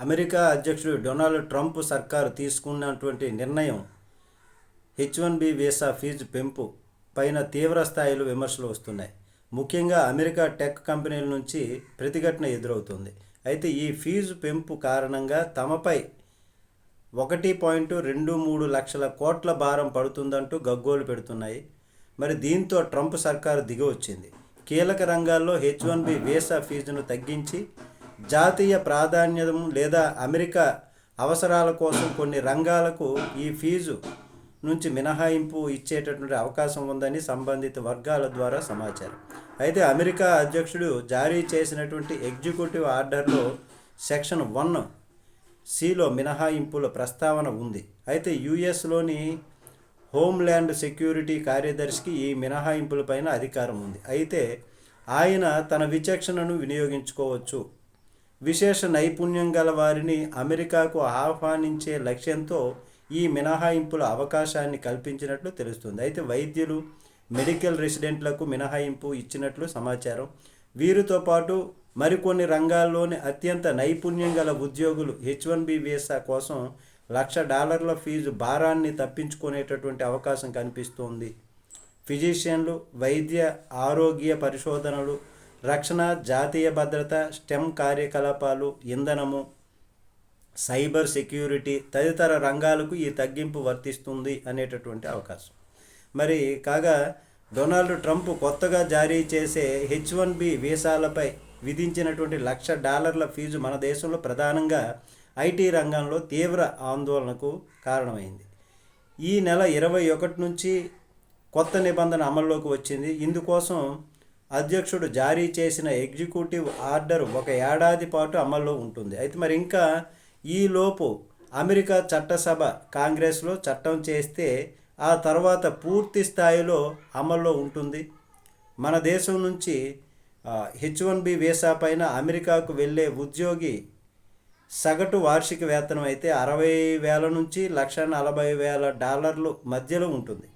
America అధ్యక్షుడు Donald Trump సర్కారు తీసుకున్నటువంటి నిర్ణయం H one B visa fee పెంపు పైన తీవ్ర స్థాయిలో విమర్శలు వస్తున్నాయి. ముఖ్యంగా అమెరికా టెక్ కంపెనీల నుంచి ప్రతిఘటన ఎదురవుతుంది. అయితే ఈ ఫీజు పెంపు కారణంగా తమపై ఒకటి పాయింట్ రెండు మూడు లక్షల కోట్ల భారం పడుతుందంటూ గగ్గోలు పెడుతున్నాయి. మరి దీంతో ట్రంప్ సర్కారు దిగి వచ్చింది. కీలక రంగాల్లో హెచ్ వన్ బి వీసా ఫీజును తగ్గించి జాతీయ ప్రాధాన్యత లేదా అమెరికా అవసరాల కోసం కొన్ని రంగాలకు ఈ ఫీజు నుంచి మినహాయింపు ఇచ్చేటటువంటి అవకాశం ఉందని సంబంధిత వర్గాల ద్వారా సమాచారం. అయితే అమెరికా అధ్యక్షుడు జారీ చేసినటువంటి ఎగ్జిక్యూటివ్ ఆర్డర్లో సెక్షన్ వన్ సిలో మినహాయింపుల ప్రస్తావన ఉంది. అయితే యుఎస్లోని హోమ్ల్యాండ్ సెక్యూరిటీ కార్యదర్శికి ఈ మినహాయింపులపైన అధికారం ఉంది. అయితే ఆయన తన విచక్షణను వినియోగించుకోవచ్చు. విశేష నైపుణ్యం గల వారిని అమెరికాకు ఆహ్వానించే లక్ష్యంతో ఈ మినహాయింపుల అవకాశాన్ని కల్పించినట్లు తెలుస్తుంది. అయితే వైద్యులు మెడికల్ రెసిడెంట్లకు మినహాయింపు ఇచ్చినట్లు సమాచారం. వీరితో పాటు మరికొన్ని రంగాల్లోని అత్యంత నైపుణ్యం గల ఉద్యోగులు హెచ్ వన్ బి వీసా కోసం లక్ష డాలర్ల ఫీజు భారాన్ని తప్పించుకునేటటువంటి అవకాశం కనిపిస్తోంది. ఫిజిషియన్లు వైద్య ఆరోగ్య పరిశోధనలు రక్షణ జాతీయ భద్రత స్టెమ్ కార్యకలాపాలు ఇంధనము సైబర్ సెక్యూరిటీ తదితర రంగాలకు ఈ తగ్గింపు వర్తిస్తుంది అనేటటువంటి అవకాశం. మరి కాగా డొనాల్డ్ ట్రంప్ కొత్తగా జారీ చేసే హెచ్ వన్ బి వీసాలపై విధించినటువంటి లక్ష డాలర్ల ఫీజు మన దేశంలో ప్రధానంగా ఐటీ రంగంలో తీవ్ర ఆందోళనకు కారణమైంది. ఈ నెల ఇరవై ఒకటి నుంచి కొత్త నిబంధన అమల్లోకి వచ్చింది. ఇందుకోసం అధ్యక్షుడు జారీ చేసిన ఎగ్జిక్యూటివ్ ఆర్డర్ ఒక ఏడాది పాటు అమల్లో ఉంటుంది. అయితే మరి ఇంకా ఈలోపు అమెరికా చట్టసభ కాంగ్రెస్లో చట్టం చేస్తే ఆ తర్వాత పూర్తి స్థాయిలో అమల్లో ఉంటుంది. మన దేశం నుంచి హెచ్ వన్ బి వీసా పైన అమెరికాకు వెళ్ళే ఉద్యోగి సగటు వార్షిక వేతనం అయితే అరవై వేల నుంచి లక్ష నలభై వేల డాలర్లు మధ్యలో ఉంటుంది.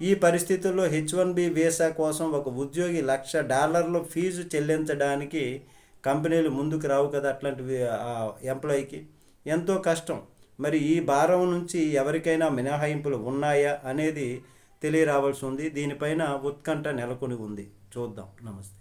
ఈ పరిస్థితుల్లో హెచ్ వన్ బి వీసా కోసం ఒక ఉద్యోగి లక్ష డాలర్లు ఫీజు చెల్లించడానికి కంపెనీలు ముందుకు రావు కదా అట్లాంటి ఎంప్లాయీకి ఎంతో కష్టం. మరి ఈ భారం నుంచి ఎవరికైనా మినహాయింపులు ఉన్నాయా అనేది తెలియరావాల్సి ఉంది. దీనిపైన ఉత్కంఠ నెలకొని ఉంది. చూద్దాం. నమస్తే.